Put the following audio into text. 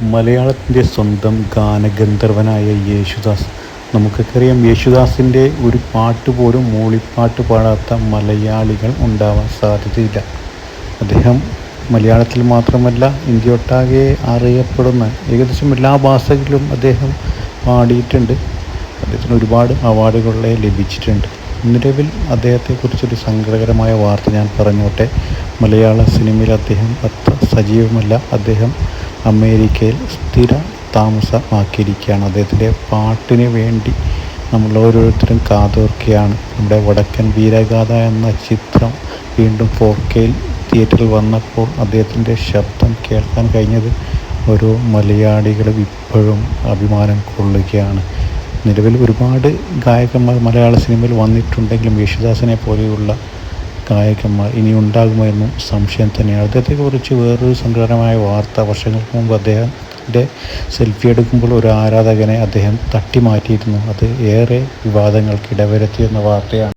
മലയാളത്തിന്റെ സ്വന്തം ഗാനഗന്ധർവനായ യേശുദാസ്. നമുക്കൊക്കെ അറിയാം യേശുദാസിന്റെ ഒരു പാട്ട് പോലും മൂളിപ്പാട്ട് പാടാത്ത മലയാളികൾ ഉണ്ടാവാൻ സാധ്യതയില്ല. അദ്ദേഹം മലയാളത്തിൽ മാത്രമല്ല ഇന്ത്യ ഒട്ടാകെ അറിയപ്പെടുന്ന ഏകദേശം എല്ലാ ഭാഷകളിലും അദ്ദേഹം പാടിയിട്ടുണ്ട്. അദ്ദേഹത്തിന് ഒരുപാട് അവാർഡുകളെ ലഭിച്ചിട്ടുണ്ട്. നിലവിൽ അദ്ദേഹത്തെക്കുറിച്ചൊരു സങ്കടകരമായ വാർത്ത ഞാൻ പറഞ്ഞോട്ടെ. മലയാള സിനിമയിൽ അദ്ദേഹം അത്ര സജീവമല്ല. അദ്ദേഹം അമേരിക്കയിൽ സ്ഥിര താമസമാക്കിയിരിക്കുകയാണ്. അദ്ദേഹത്തിന്റെ പാട്ടിന് വേണ്ടി നമ്മൾ ഓരോരുത്തരും കാതോർക്കുകയാണ്. നമ്മുടെ വടക്കൻ വീരഗാഥ എന്ന ചിത്രം വീണ്ടും ഫോർ കെയിൽ തിയേറ്ററിൽ വന്നപ്പോൾ അദ്ദേഹത്തിന്റെ ശബ്ദം കേൾക്കാൻ കഴിഞ്ഞത് ഓരോ മലയാളികളും ഇപ്പോഴും അഭിമാനം കൊള്ളുകയാണ്. നിലവിൽ ഒരുപാട് ഗായകന്മാർ മലയാള സിനിമയിൽ വന്നിട്ടുണ്ടെങ്കിലും യേശുദാസിനെ പോലെയുള്ള ഗായകന്മാർ ഇനി ഉണ്ടാകുമോ എന്നും സംശയം തന്നെയാണ്. അദ്ദേഹത്തെക്കുറിച്ച് വേറൊരു സങ്കടമായ വാർത്ത വർഷങ്ങൾക്ക് മുമ്പ് അദ്ദേഹത്തിന്റെ സെൽഫി എടുക്കുമ്പോൾ ഒരു ആരാധകനെ അദ്ദേഹം തട്ടി മാറ്റിയിരുന്നു അത് ഏറെ വിവാദങ്ങൾക്ക് ഇടവരുത്തിയെന്ന വാർത്തയാണ്.